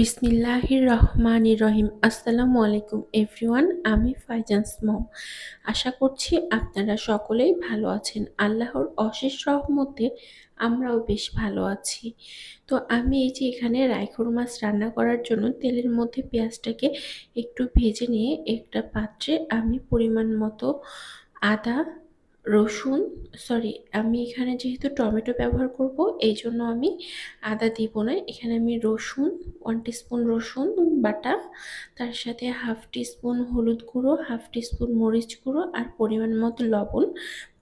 বিসমিল্লাহির রহমান রহিম। আসসালামু আলাইকুম, এভরিওয়ান, আমি ফাইজান্স মম আশা করছি আপনারা সকলেই ভালো আছেন। আল্লাহর অশেষ রহমতে আমরাও বেশ ভালো আছি। তো আমি এই যে এখানে রাইখোর মাছ রান্না করার জন্য তেলের মধ্যে পেঁয়াজটাকে একটু ভেজে নিয়ে একটা পাত্রে আমি পরিমাণ মতো আদা রসুন সরি আমি এখানে যেহেতু টমেটো ব্যবহার করব, এই জন্য আমি আদা দিব না। এখানে আমি রসুন ওয়ান টিস্পুন রসুন, বাটা, তার সাথে হাফ টিস্পুন হলুদ গুঁড়ো হাফ টিস্পুন মরিচ গুঁড়ো আর পরিমাণ মতো লবণ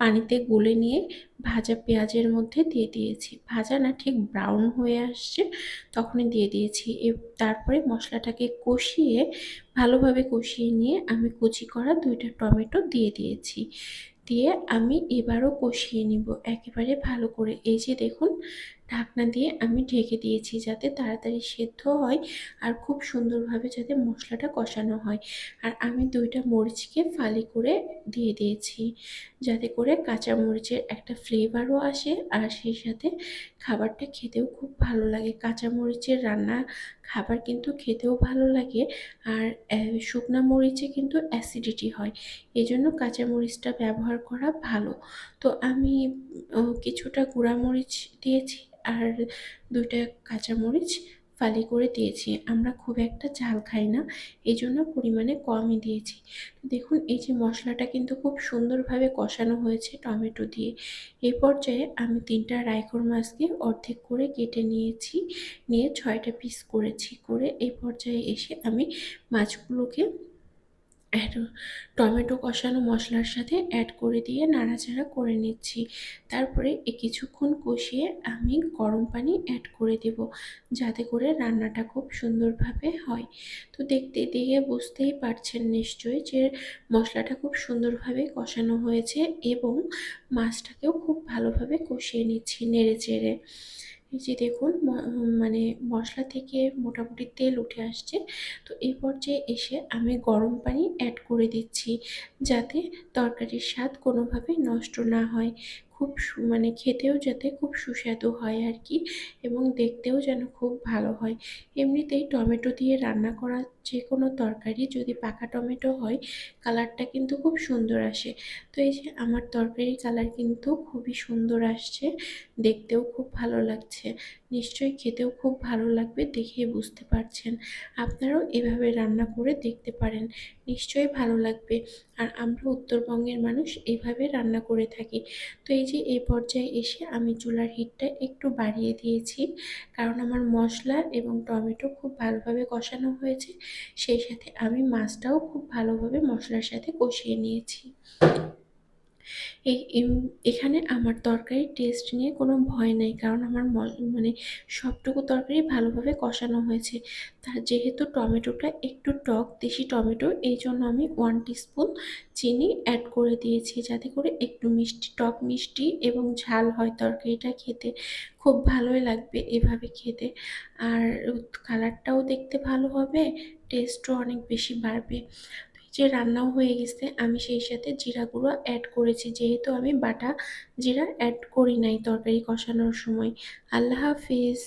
পানিতে গুলে নিয়ে ভাজা পেঁয়াজের মধ্যে দিয়ে দিয়েছি। ভাজা না ঠিক ব্রাউন হয়ে আসছে, তখনই দিয়ে দিয়েছি। তারপরে মশলাটাকে কষিয়ে, ভালোভাবে কষিয়ে নিয়ে আমি কুচি করা দুইটা টমেটো দিয়ে দিয়েছি। দিয়ে আমি এবারও কষিয়ে নিব। একেবারে ভালো করে। এই যে দেখুন ঢাকনা দিয়ে আমি ঢেকে দিয়েছি যাতে তাড়াতাড়ি সেদ্ধ হয় আর খুব সুন্দরভাবে যাতে মশলাটা কষানো হয়। আর আমি দুইটা মরিচকে ফালি করে দিয়ে দিয়েছি যাতে করে কাঁচা মরিচের একটা ফ্লেভারও আসে আর সেই সাথে খাবারটা খেতেও খুব ভালো লাগে। কাঁচা মরিচের রান্না খাবার কিন্তু খেতেও ভালো লাগে আর শুকনা মরিচে কিন্তু অ্যাসিডিটি হয়। এই জন্য কাঁচা মরিচটা ব্যবহার করা ভালো। তো আমি কিছুটা গুঁড়া মরিচ দিয়েছি আর দুইটা কাঁচামরিচ ফালি করে দিয়েছি। আমরা খুব একটা ঝাল খাই না, এই জন্য পরিমাণে কমই দিয়েছি। দেখুন, এই যে মশলাটা কিন্তু খুব সুন্দরভাবে কষানো হয়েছে টমেটো দিয়ে। এই পর্যায়ে আমি তিনটা রাইখোর মাছকে অর্ধেক করে কেটে নিয়েছি, নিয়ে ছয়টা পিস করেছি। করে এই পর্যায়ে এসে আমি মাছগুলোকে টমেটো কষানো মশলার সাথে অ্যাড করে দিয়ে নাড়াচাড়া করে নিচ্ছি। তারপরে এ কিছুক্ষণ কষিয়ে আমি গরম পানি অ্যাড করে দেব, যাতে করে রান্নাটা খুব সুন্দরভাবে হয়। তো দেখতে দেখে বুঝতেই পারছেন নিশ্চয়ই যে মশলাটা খুব সুন্দরভাবে কষানো হয়েছে এবং মাছটাকেও খুব ভালোভাবে কষিয়ে নিচ্ছি নেড়ে চেড়ে এই যে দেখুন মানে মশলা থেকে মোটামুটি তেল উঠে আসছে। তো এই পর্যায়ে এসে আমি গরম পানি অ্যাড করে দিচ্ছি যাতে তরকারির স্বাদ কোনোভাবে নষ্ট না হয়। খুব মানে খেতেও যাতে খুব সুস্বাদু হয় আর কি এবং দেখতেও যেন খুব ভালো হয়। এমনিতেই টমেটো দিয়ে রান্না করা যে কোনো তরকারি যদি পাকা টমেটো হয়, কালারটা কিন্তু খুব সুন্দর আসে। তো এই যে আমার তরকারির কালার কিন্তু খুবই সুন্দর আসছে, দেখতেও খুব ভালো লাগছে। নিশ্চয়ই খেতেও খুব ভালো লাগবে দেখে বুঝতে পারছেন। আপনারাও এভাবে রান্না করে দেখতে পারেন, নিশ্চয়ই ভালো লাগবে। আর আমরা উত্তরবঙ্গের মানুষ এইভাবে রান্না করে থাকি। তো এই যে এই পর্যায়ে এসে আমি চুলার হিটটা একটু বাড়িয়ে দিয়েছি। কারণ আমার মশলা এবং টমেটো খুব ভালোভাবে কষানো হয়েছে। সেই সাথে আমি মাছটাও খুব ভালোভাবে মশলার সাথে কষিয়ে নিয়েছি। এখানে আমার তরকারির টেস্ট নিয়ে কোনো ভয় নেই, কারণ আমার মানে সবটুকু তরকারি ভালোভাবে কষানো হয়েছে। তা যেহেতু টমেটোটা একটু টক, দেশি টমেটো, এই জন্য আমি ওয়ান টিস্পুন চিনি অ্যাড করে দিয়েছি, যাতে করে একটু মিষ্টি, টক মিষ্টি এবং ঝাল হয় তরকারিটা খেতে। খুব ভালোই লাগবে এভাবে খেতে। আর কালারটাও দেখতে ভালো হবে টেস্টও অনেক বেশি বাড়বে। যে রান্নাও হয়ে গেছে, আমি সেই সাথে জিরা গুঁড়ো অ্যাড করেছি। যেহেতু আমি বাটা জিরা অ্যাড করি নাই তরকারি কষানোর সময়। আল্লাহ হাফিজ।